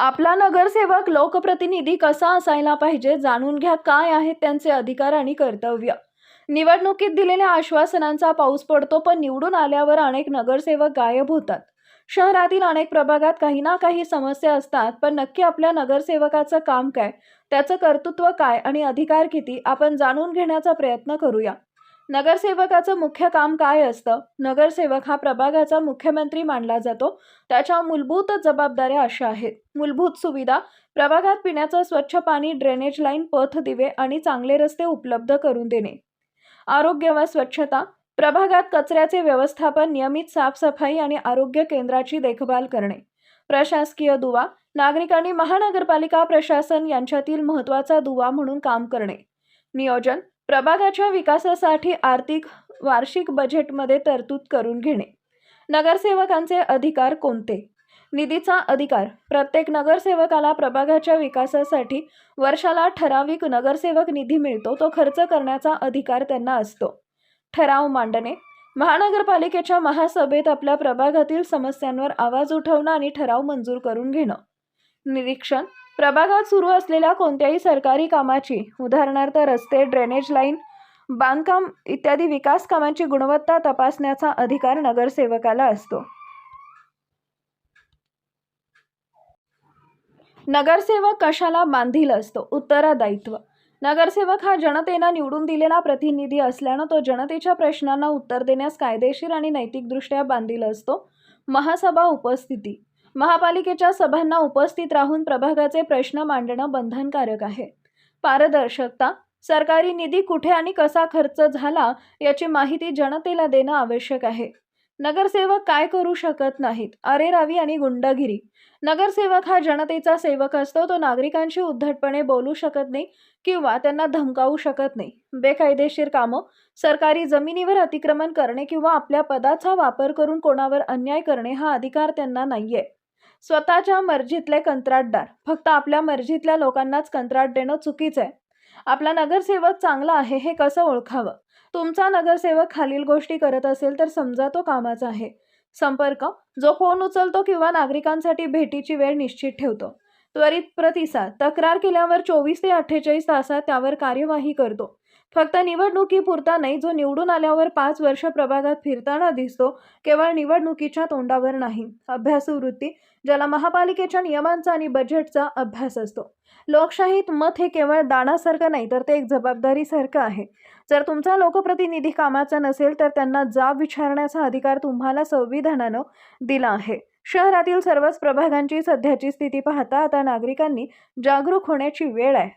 आपला नगरसेवक लोकप्रतिनिधी कसा असायला पाहिजे जाणून घ्या काय आहेत त्यांचे अधिकार आणि कर्तव्य. निवडणुकीत दिलेल्या आश्वासनांचा पाऊस पडतो पण निवडून आल्यावर अनेक नगरसेवक गायब होतात. शहरातील अनेक प्रभागात काही ना काही समस्या असतात पण नक्की आपल्या नगरसेवकाचं काम काय? त्याचं कर्तृत्व काय आणि अधिकार किती? आपण जाणून घेण्याचा प्रयत्न करूया. नगरसेवकाचं मुख्य काम काय असतं? नगरसेवक हा प्रभागाचा मुख्यमंत्री मानला जातो. त्याच्या मूलभूत जबाबदाऱ्या अशा आहेत. मूलभूत सुविधा प्रभागात पिण्याचं स्वच्छ पाणी ड्रेनेज लाईन पथ दिवे आणि चांगले रस्ते उपलब्ध करून देणे. आरोग्य व स्वच्छता प्रभागात कचऱ्याचे व्यवस्थापन नियमित साफसफाई आणि आरोग्य केंद्राची देखभाल करणे. प्रशासकीय दुवा नागरिकांनी महानगरपालिका प्रशासन यांच्यातील महत्त्वाचा दुवा म्हणून काम करणे. नियोजन प्रभागाच्या विकासासाठी आर्थिक वार्षिक बजेटमध्ये तरतूद करून घेणे. नगरसेवकांचे अधिकार कोणते? निधीचा अधिकार. प्रत्येक नगरसेवकाला प्रभागाच्या विकासासाठी वर्षाला ठराविक नगरसेवक निधी मिळतो तो खर्च करण्याचा अधिकार त्यांना असतो. ठराव मांडणे. महानगरपालिकेच्या महासभेत आपल्या प्रभागातील समस्यांवर आवाज उठवणं आणि ठराव मंजूर करून घेणं. निरीक्षण. प्रभागात सुरू असलेल्या कोणत्याही सरकारी कामाची उदाहरणार्थ रस्ते ड्रेनेज लाईन बांधकाम इत्यादी विकास कामांची गुणवत्ता तपासण्याचा अधिकार नगरसेवकाला असतो. नगरसेवक कशाला बांधील असतो? उत्तरदायित्व. नगरसेवक हा जनतेनं निवडून दिलेला प्रतिनिधी असल्यानं तो जनतेच्या प्रश्नांना उत्तर देण्यास कायदेशीर आणि नैतिकदृष्ट्या बांधील असतो. महासभा उपस्थिती. महापालिकेच्या सभांना उपस्थित राहून प्रभागाचे प्रश्न मांडणं बंधनकारक आहे. पारदर्शकता सरकारी निधी कुठे आणि कसा खर्च झाला याची माहिती जनतेला देणं आवश्यक आहे. नगरसेवक काय करू शकत नाहीत अरेरावी आणि गुंडगिरी. नगरसेवक हा जनतेचा सेवक असतो तो नागरिकांशी उद्धटपणे बोलू शकत नाही किंवा त्यांना धमकावू शकत नाही. बेकायदेशीर कामं सरकारी जमिनीवर अतिक्रमण करणे किंवा आपल्या पदाचा वापर करून कोणावर अन्याय करणे हा अधिकार त्यांना नाहीये. स्वतःच्या मर्जीतले कंत्राटदार. फक्त आपल्या मर्जीतल्या लोकांनाच कंत्राट देणं चुकीचं आहे आपला नगरसेवक चांगला आहे हे कसं ओळखावं? तुमचा नगरसेवक खालील गोष्टी करत असेल तर समजा तो कामाचा आहे. संपर्क? जो फोन उचलतो किंवा नागरिकांसाठी भेटीची वेळ निश्चित ठेवतो. त्वरित प्रतिसाद? तक्रार केल्यावर चोवीस ते अठ्ठेचाळीस तासात त्यावर कार्यवाही करतो. फक्त निवडणुकीपुरता नाही जो निवडून आल्यावर पाच वर्ष प्रभागात फिरताना दिसतो केवळ निवडणुकीच्या तोंडावर नाही. अभ्यासवृत्ती ज्याला महापालिकेच्या नियमांचा आणि बजेटचा अभ्यास असतो. लोकशाहीत मत हे केवळ दानासारखं नाही तर ते एक जबाबदारीसारखं आहे. जर तुमचा लोकप्रतिनिधी कामाचा नसेल तर त्यांना जाब विचारण्याचा अधिकार तुम्हाला संविधानानं दिला आहे. शहरातील सर्वच प्रभागांची सध्याची स्थिती पाहता आता नागरिकांनी जागरूक होण्याची वेळ आहे.